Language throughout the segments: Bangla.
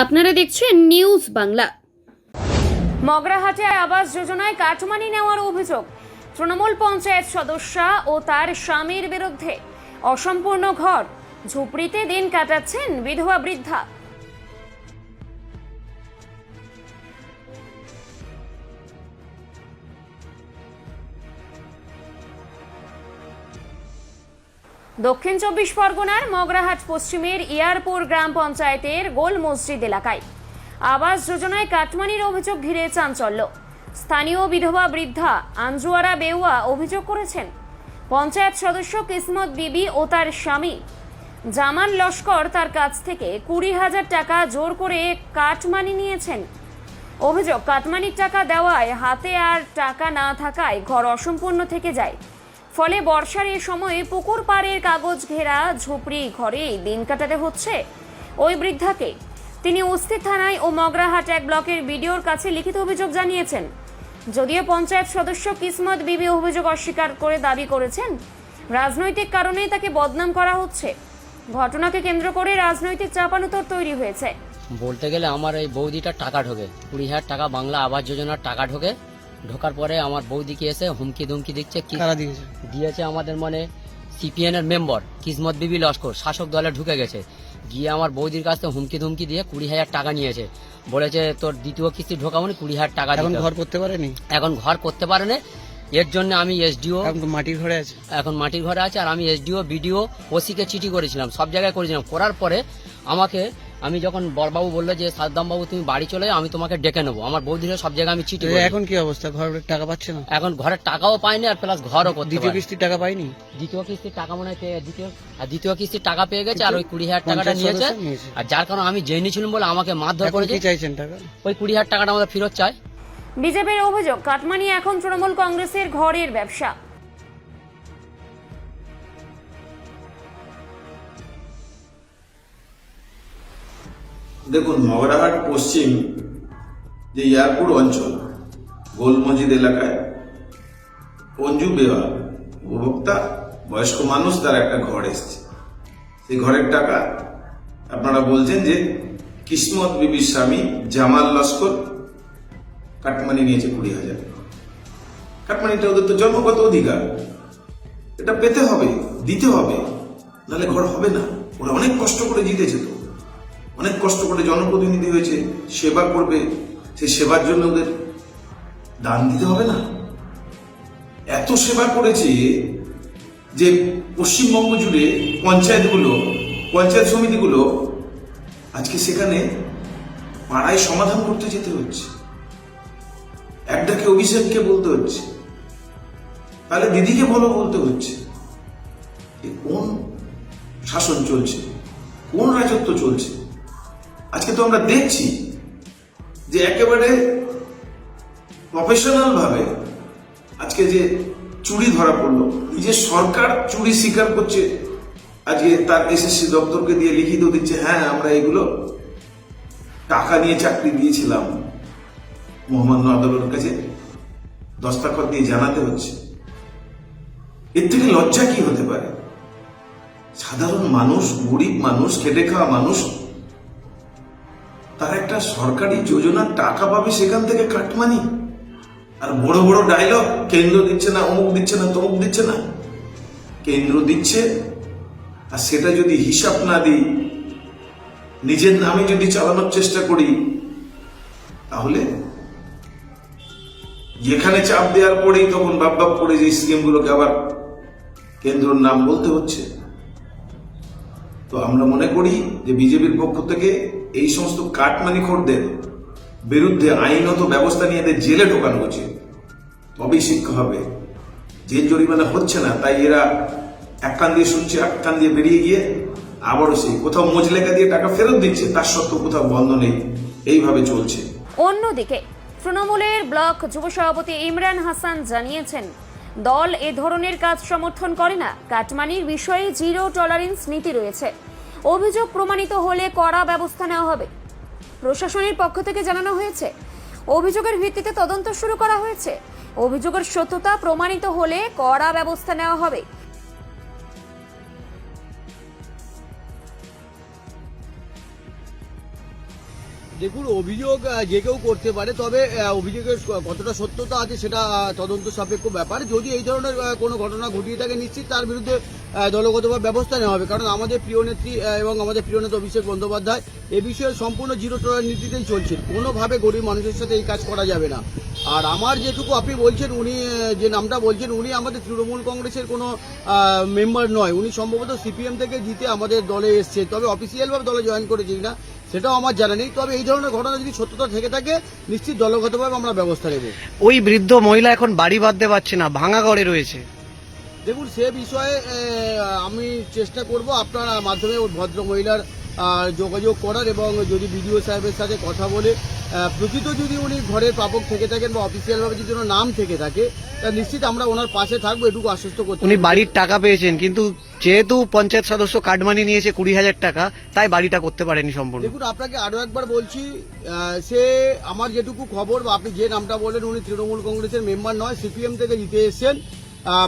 আপনারা দেখছেন নিউজ বাংলা। মগরাহাটে আবাস যোজনায় কাটমানি নেওয়ার অভিযোগ। তৃণমূল পঞ্চায়েত সদস্যা ও তার স্বামীর বিরুদ্ধে অসম্পূর্ণ ঘর। ঝুপড়িতে দিন কাটাচ্ছেন বিধবা বৃদ্ধা। দক্ষিণ চব্বিশ পরগনার মগরাহাট পশ্চিমের ইয়ারপুর গ্রাম পঞ্চায়েতের গোল মসজিদ এলাকায়। আবাস যোজনায় কাটমানির অভিযোগ ঘিরে চাঞ্চল্য। স্থানীয় বিধবা বৃদ্ধা আঞ্জুয়ারা বেউয়া অভিযোগ করেছেন, পঞ্চায়েত সদস্য কিসমত বিবি ও তার স্বামী। জামান লস্কর তার কাছ থেকে কুড়ি হাজার টাকা জোর করে কাটমানি নিয়েছেন। অভিযোগ, কাটমানির টাকা দেওয়ায় হাতে আর টাকা না থাকায় ঘর অসম্পূর্ণ থেকে যায়। ফলে বর্ষার এই সময়ে পুকুর পাড়ের কাগজ ঘেরা ঝুপড়ি ঘরেই দিন কাটাতে হচ্ছে। ওই বৃদ্ধাকে তিনি উস্তিত থানায় ও মগরাহাট এক ব্লকের বিডিওর কাছে লিখিত অভিযোগ জানিয়েছেন। যদিও পঞ্চায়েত সদস্য কিসমত বিবি অভিযোগ অস্বীকার করে দাবি করেছেন, রাজনৈতিক কারণেই তাকে বদনাম করা হচ্ছে। ঘটনাকে কেন্দ্র করে রাজনৈতিক চাপানুতর তৈরি হয়েছে। বলতে গেলে আমার এই বৌদিটার টাকা ঢোকে। কুড়ি হাজার টাকা বাংলা আবাস যোজনার টাকা ঢোকে। ঢোকার পরে আমার বৌদিকে এসে হুমকি ধুমকি দিচ্ছে কি দিয়েছে? দিয়েছে আমাদের মানে সিপিএন এর মেম্বার কিসমত বিবি লস্কর শাসক দলে ঢুকে গেছে। গিয়ে আমার বৌদির কাছ থেকে হুমকি ধুমকি দিয়ে কুড়ি হাজার টাকা নিয়েছে। বলেছে তোর দ্বিতীয় কিস্তি ঢোকাবনি কুড়ি হাজার টাকা এখন ঘর করতে পারেনি? এখন ঘর করতে পারেনি। এর জন্য আমি এসডিও মাটির ঘরে আছে। এখন মাটির ঘরে আছে আর আমি এসডিও বিডিও ওসিকে চিঠি করেছিলাম সব জায়গায় করেছিলাম। করার পরে আমাকে আমি যখন বড়বাবু বলল যে সাদ্দাম বাবু তুমি বাড়ি চলে যাও আমি তোমাকে ডেকে নেব। আমার বৌদিরা সব জায়গায় আমি চিঠি এখন কি অবস্থা? ঘরের টাকা পাচ্ছে না? এখন ঘরের টাকাও পাইনি আর প্লাস ঘরও করতে দ্বিতীয় পারিনি। কিস্তির টাকা পাইনি দ্বিতীয় কিস্তির টাকা মনে হয় পেয়ে দ্বিতীয় আর দ্বিতীয় কিস্তির টাকা পেয়ে গেছে আর ওই কুড়ি হাজার টাকাটা নিয়েছে। সদস্য নিয়েছে। আর যার কারণে আমি জেনে ছিলাম বলে আমাকে মারধর এখন করেছে। কি চাইছেন টাকা? ওই কুড়ি হাজার টাকাটা আমাদের ফেরত চাই। বিজেপির অভিযোগ কাটমানি এখন তৃণমূল কংগ্রেসের ঘরের ব্যবসা। দেখুন, মগরাহাট পশ্চিম যে এয়ারপোর্ট অঞ্চল, গোল মসজিদ এলাকায়, অঞ্জু বেওয়া উপভোক্তা, বয়স্ক মানুষ তার একটা ঘর এসছে। সেই ঘরের টাকা আপনারা বলছেন যে কিসমত বিবির স্বামী জামাল লস্কর কাটমানি নিয়েছে কুড়ি হাজার। কাটমানিটা ওদের তো জন্মগত অধিকার। এটা পেতে হবে, দিতে হবে, নাহলে ঘর হবে না। ওরা অনেক কষ্ট করে জিতেছে তো। অনেক কষ্ট করে জনপ্রতিনিধি হয়েছে, সেবা করবে, সেই সেবার জন্য ওদের দান দিতে হবে না। এত সেবা করেছে যে পশ্চিমবঙ্গ জুড়ে পঞ্চায়েতগুলো, পঞ্চায়েত সমিতিগুলো আজকে সেখানে পাড়ায় সমাধান করতে যেতে হচ্ছে। একটাকে অভিষেককে বলতে হচ্ছে। তাহলে দিদিকে বলো বলতে হচ্ছে কোন শাসন চলছে, কোন রাজত্ব চলছে? আজকে তো আমরা দেখছি যে একেবারে প্রফেশনাল ভাবে আজকে যে চুরি ধরা পড়ল, নিজের সরকার চুরি স্বীকার করছে, আজকে তার এসএসসি দপ্তরকে দিয়ে লিখিত দিচ্ছে হ্যাঁ আমরা এগুলো টাকা নিয়ে চাকরি দিয়েছিলাম। মোহাম্মদ আদালতের কাছে দস্তাখত দিয়ে জানাতে হচ্ছে। এর থেকে লজ্জা কি হতে পারে? সাধারণ মানুষ, গরিব মানুষ, খেটে খাওয়া মানুষ তার একটা সরকারি যোজনার টাকা পাবে সেখান থেকে কাটমানি। আর বড় বড় ডায়লগ কেন্দ্র দিচ্ছে না, অমুক দিচ্ছে না, তমুক দিচ্ছে না। কেন্দ্র দিচ্ছে, আর সেটা যদি হিসাব না দিই, নিজের নামে যদি চালানোর চেষ্টা করি, তাহলে যেখানে চাপ দেওয়ার পরেই তখন বাপ বাপ করে যে স্কিমগুলোকে আবার কেন্দ্রর নাম বলতে হচ্ছে। তো আমরা মনে করি যে বিজেপির পক্ষ থেকে এই সমস্ত কাটমানি খোরদের বিরুদ্ধে আইনত ব্যবস্থা নিয়ে এদের জেলে ঢোকানো উচিত। তবেই শিক্ষা হবে। যে জরিমানা হচ্ছে না, তাই এরা এক কান দিয়ে শুনছে, এক কান দিয়ে বেরিয়ে গিয়ে আবারও সেই কোথাও মজলেখা দিয়ে টাকা ফেরত দিচ্ছে, তার সত্ত্বেও কোথাও বন্ধ নেই। এইভাবে চলছে। অন্যদিকে, তৃণমূলের ব্লক যুব সভাপতি ইমরান হাসান জানিয়েছেন, দল এ ধরনের কাজ সমর্থন করে না। কাটমানির বিষয়ে জিরো টলারেন্স নীতি রয়েছে। অভিযোগ প্রমাণিত হলে কড়া ব্যবস্থা নেওয়া হবে। প্রশাসনের পক্ষ থেকে জানানো হয়েছে, অভিযোগের ভিত্তিতে তদন্ত শুরু করা হয়েছে। অভিযোগের সত্যতা প্রমাণিত হলে কড়া ব্যবস্থা নেওয়া হবে। দেখুন, অভিযোগ যে কেউ করতে পারে, তবে অভিযোগের কতটা সত্যতা আছে সেটা তদন্ত সাপেক্ষ ব্যাপার। যদি এই ধরনের কোনো ঘটনা ঘটিয়ে থাকে, নিশ্চিত তার বিরুদ্ধে দলগতভাবে ব্যবস্থা নেওয়া হবে। কারণ আমাদের প্রিয় নেত্রী এবং আমাদের প্রিয় নেতা অভিষেক বন্দ্যোপাধ্যায় এ বিষয়ে সম্পূর্ণ জিরো টলার নীতিতেই চলছে। কোনোভাবে গরিব মানুষের সাথে এই কাজ করা যাবে না। আর আমার যেটুকু আপনি বলছেন উনি যে নামটা বলছেন উনি আমাদের তৃণমূল কংগ্রেসের কোনো মেম্বার নয়। উনি সম্ভবত সিপিএম থেকে জিতে আমাদের দলে এসছে। তবে অফিসিয়ালভাবে দলে জয়েন করেছি না সেটাও আমার জানা নেই। তবে এই ধরনের ঘটনা যদি সত্যতা থেকে থাকে নিশ্চিত দলগতভাবে আমরা ব্যবস্থা নেব। ওই বৃদ্ধ মহিলা এখন বাড়ি বাঁধতে পারছে না ভাঙা ঘরে রয়েছে। দেখুন সে বিষয়ে আমি চেষ্টা করব আপনার মাধ্যমে ওই ভদ্র মহিলার যোগাযোগ করার এবং যদি বিডিও সাহেবের সাথে কথা বলে প্রকৃত যদি উনি ঘরের প্রাপক থেকে থাকেন বা অফিসিয়ালভাবে যদি ওনার নাম থেকে থাকে তা নিশ্চিত আমরা ওনার পাশে থাকব এটুকু আশ্বস্ত করতে উনি বাড়ির টাকা পেয়েছেন কিন্তু যেহেতু পঞ্চায়েত সদস্য কাটমানি নিয়েছে কুড়ি হাজার টাকা তাই বাড়িটা করতে পারেনি সম্পূর্ণ। দেখুন আপনাকে আরও একবার বলছি সে আমার যেটুকু খবর বা আপনি যে নামটা বললেন উনি তৃণমূল কংগ্রেসের মেম্বার নয় সিপিএম থেকে জিতে এসেছেন।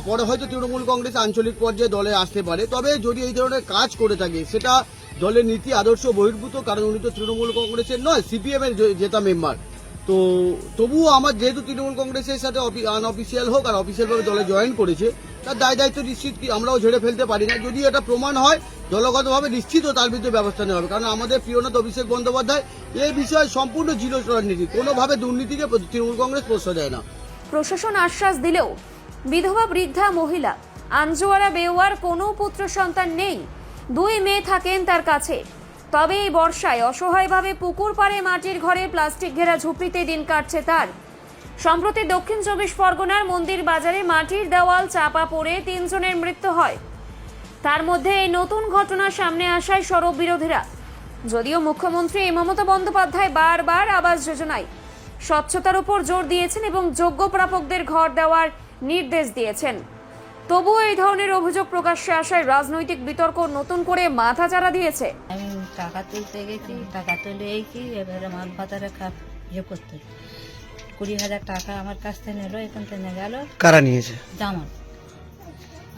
পরে হয়তো তৃণমূল কংগ্রেস আঞ্চলিক পর্যায়ে দলে আসতে পারে। তবে যদি এই ধরনের কাজ করে থাকে সেটা দলের নীতি, আদর্শ বহির্ভূত, কারণ উনি তো তৃণমূল কংগ্রেসের নয় সিপিএম এর জেতা মেম্বার। তো তবুও আমার যেহেতু তৃণমূল কংগ্রেসের সাথে আনঅফিসিয়াল হোক আর অফিসিয়াল ভাবে দলে জয়েন করেছে, তার দায় দায়িত্ব নিশ্চিত কি আমরাও ঝেড়ে ফেলতে পারি না। যদি এটা প্রমাণ হয়, দলগতভাবে নিশ্চিত তার বিরুদ্ধে ব্যবস্থা নেওয়া হবে। কারণ আমাদের প্রিয়নাথ অভিষেক বন্দ্যোপাধ্যায় এই বিষয়ে সম্পূর্ণ জিরো রাজনীতি কোনোভাবে দুর্নীতিকে তৃণমূল কংগ্রেস প্রশ্রয় দেয় না। প্রশাসন আশ্বাস দিলেও বিধবা বৃদ্ধা মহিলা আঞ্জুয়ারা বেওয়ার কোনো পুত্র সন্তান নেই। দুই মেয়ে থাকেন তার কাছে। তবে এই বর্ষায় অসহায়ভাবে পুকুর পাড়ে মাটির ঘরে প্লাস্টিক ঘেরা ঝুপড়িতে দিন কাটছে তার। সম্প্রতি দক্ষিণ চব্বিশ পরগনার মন্দির বাজারে মাটির দেওয়াল চাপা পড়ে তিনজনের মৃত্যু হয়। তার মধ্যে এই নতুন ঘটনা সামনে আসায় সরব বিরোধীরা। যদিও মুখ্যমন্ত্রী মমতা বন্দ্যোপাধ্যায় বারবার আবাস যোজনায় স্বচ্ছতার উপর জোর দিয়েছেন এবং যোগ্য প্রাপকদের ঘর দেওয়ার নির্দেশ দিয়েছেন। তবুও এই ধরনের অভিযোগ প্রকাশ্যে আসায় রাজনৈতিক বিতর্ক নতুন করে মাথা মাথাচাড়া দিয়েছে। আমি টাকা তুলতে গেছি টাকা তুলে এইছি এবারে মাল পাতারে খাপ ইয়ে করতে। কুড়ি হাজার টাকা আমার কাছ থেকে নিলো এখান থেকে গেল। কারা নিয়েছে? জামাল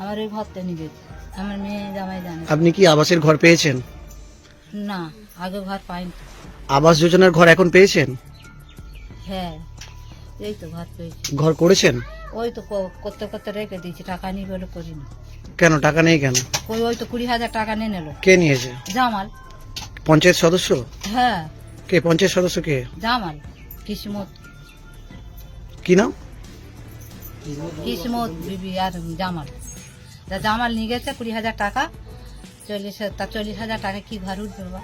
আমার ওই ঘরতে নিয়ে গেছে আমার মেয়ে জামাই জানে। আপনি কি আবাসের ঘর পেয়েছেন? না আগে ঘর পাইনি। আবাস যোজনার ঘর এখন পেয়েছেন? হ্যাঁ এই তো ঘর পেয়েছি। ঘর করেছেন? ওই তো করতে করতে রেখে দিয়েছি টাকা নিয়ে বলে করিনি। কেন টাকা নেই কেন? ওই ওই তো কুড়ি হাজার টাকা নিয়ে নিলো। কে নিয়েছে? জামাল। পঞ্চায়েত সদস্য? হ্যাঁ। কে পঞ্চায়েত সদস্য কে? জামাল কিসমত। কি নাম? কিসমত বিবি আর জামাল। তা জামাল নিয়ে গেছে কুড়ি হাজার টাকা। চল্লিশ তা চল্লিশ হাজার টাকা কি ঘর উঠবে?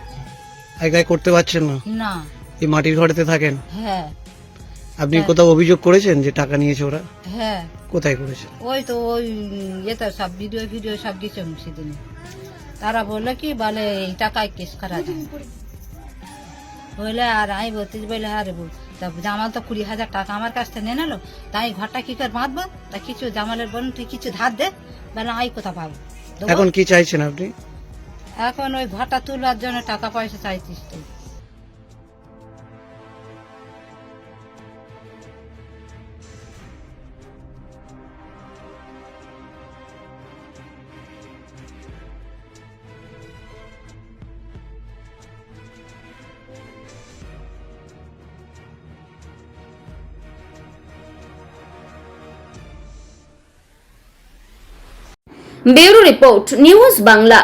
আগায় করতে পারছেন না? না। এই মাটির ঘরেতে থাকেন? হ্যাঁ। আপনি হ্যাঁ। কোথাও অভিযোগ করেছেন যে টাকা নিয়েছে ওরা? হ্যাঁ। কোথায় করেছে? ওই তো ওই ইয়েতে সব ভিডিও ভিডিও সব দিচ্ছে সেদিনে। তারা বলল কি বলে এই টাকায় কেস করা যায়। বলে আর আমি বলতে বলে আরে বল তা জামাল তো কুড়ি হাজার টাকা আমার কাছ থেকে নিয়ে নিলো। তাই ঘরটা কি করে বাঁধবো? তা কিছু জামালের বোন তুই কিছু ধার দে। বলে আই কোথা পাবো? এখন কি চাইছেন আপনি? এখন ওই ঘরটা তোলার জন্য টাকা পয়সা চাইছিস তুই। Bureau report news Bangla.